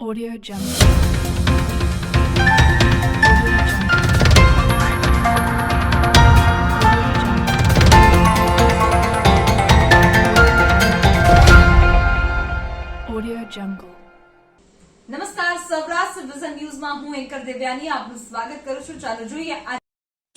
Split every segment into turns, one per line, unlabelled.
Audio Jungle. Audio Jungle. Audio Jungle.
નમસ્કાર Saurashtra vision ન્યૂઝમાં હું એન્કર દેવ્યાની આપનું સ્વાગત કરું છું ચાલો જોઈએ આ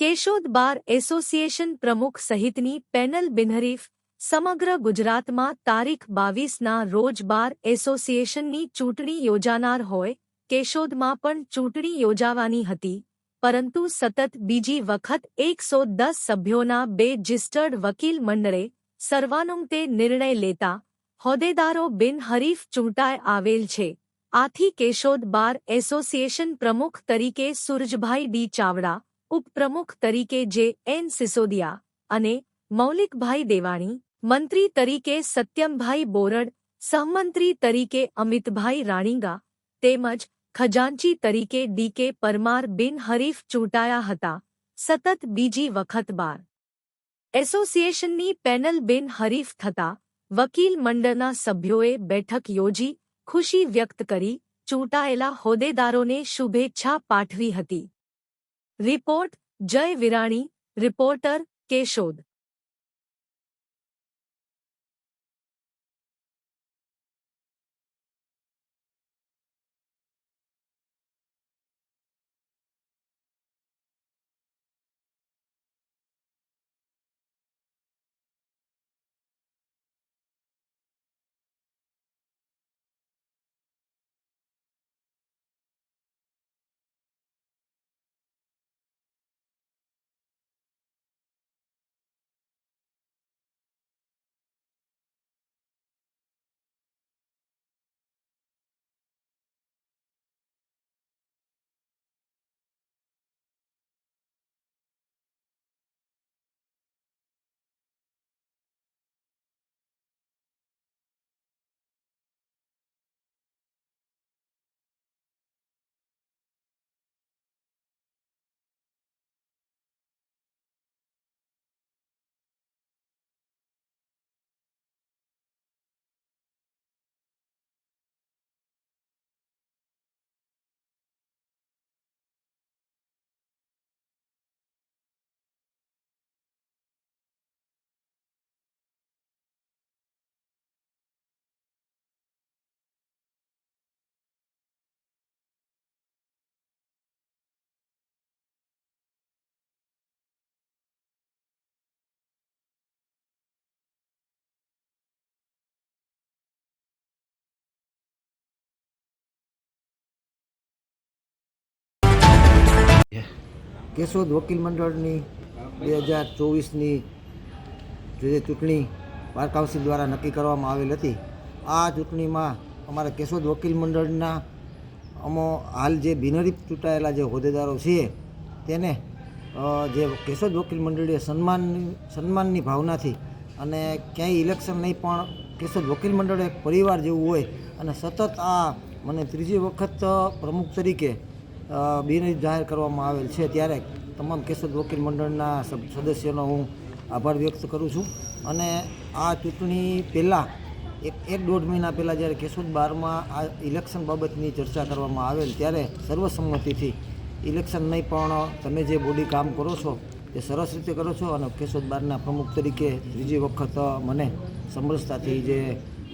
કેશોદ બાર એસોસિએશન પ્રમુખ સહિતની પેનલ બિનહરીફ સમગ્ર ગુજરાતમાં તારીખ બાવીસના રોજ બાર એસોસિએશનની ચૂંટણી યોજાનાર હોય, કેશોદમાં પણ ચૂંટણી યોજાવાની હતી, પરંતુ સતત બીજી વખત એકસો દસ સભ્યોના બે રજિસ્ટર્ડ વકીલ મંડળે સર્વાનુમતે નિર્ણય લેતા હોદ્દેદારો બિનહરીફ ચૂંટાઈ આવેલ છે. આથી કેશોદ બાર એસોસિએશન પ્રમુખ તરીકે સુરજભાઈ ડી ચાવડા, ઉપપ્રમુખ તરીકે જે એન સિસોદિયા અને મૌલિકભાઈ દેવાણી મંત્રી તરીકે સત્યમભાઈ બોરડ, સહમંત્રી તરીકે અમિતભાઈ રાણીગા, તેમજ ખજાનચી તરીકે ડીકે પરમાર બિનહરીફ ચૂંટાયા હતા. સતત બીજી વખત બાર. એસોસિએશનની પેનલ બિનહરીફ થતા વકીલ મંડળના સભ્યોએ બેઠક યોજી, ખુશી વ્યક્ત કરી, ચૂંટાયેલા હોદ્દેદારોને શુભેચ્છા પાઠવી હતી. રિપોર્ટ જય વિરાણી, રિપોર્ટર કેશોદ.
કેશોદ વકીલ મંડળની બે હજાર ચોવીસની જે ચૂંટણી બાર કાઉન્સિલ દ્વારા નક્કી કરવામાં આવેલ હતી, આ ચૂંટણીમાં અમારા કેશોદ વકીલ મંડળના અમો હાલ જે બિનરી ચૂંટાયેલા જે હોદ્દેદારો છીએ તેને જે કેશોદ વકીલ મંડળીએ સન્માનની સન્માનની ભાવનાથી અને ક્યાંય ઇલેક્શન નહીં પણ કેશોદ વકીલ મંડળ એક પરિવાર જેવું હોય અને સતત આ, મને ત્રીજી વખત પ્રમુખ તરીકે અ, બિનહરીફ જાહેર કરવામાં આવેલ છે ત્યારે તમામ કેશોદ વકીલ મંડળના સદસ્યોનો હું આભાર વ્યક્ત કરું છું. અને આ ચૂંટણી પહેલાં એક એક દોઢ મહિના પહેલાં જ્યારે કેશોદ બારમાં આ ઇલેક્શન બાબતની ચર્ચા કરવામાં આવેલ ત્યારે સર્વસંમતિથી ઇલેક્શન નહીં પણ તમે જે બોડી કામ કરો છો તે સરસ રીતે કરો છો અને કેશોદ બારના પ્રમુખ તરીકે ત્રીજી વખત મને સમરસતાથી જે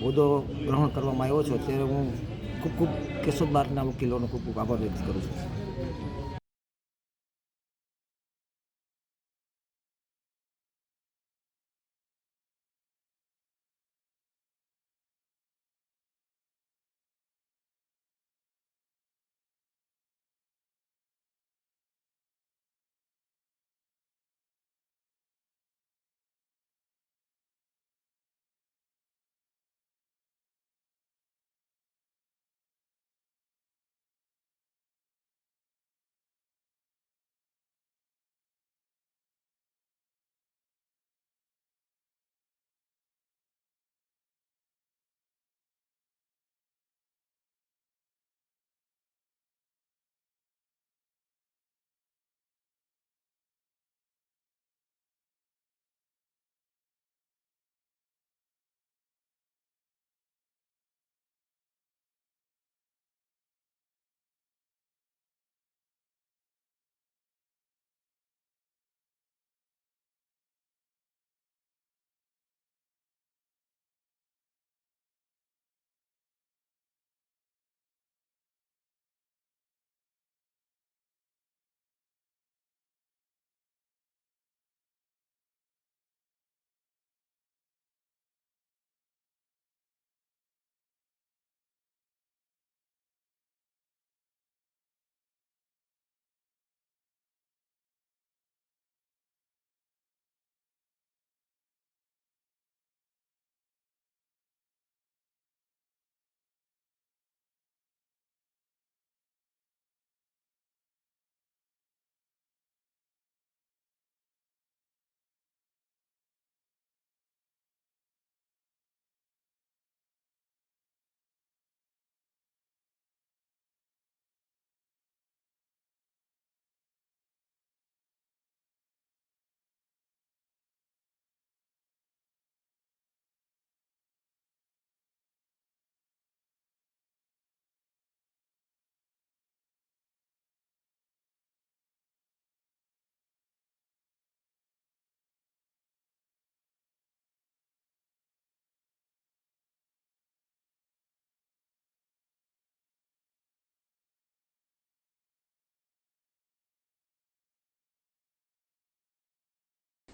હોદ્દો ગ્રહણ કરવામાં આવ્યો છો ત્યારે હું ખૂબ ખૂબ કેશોદ બારના વકીલોનો ખૂબ ખૂબ આભાર વ્યક્ત કરું છું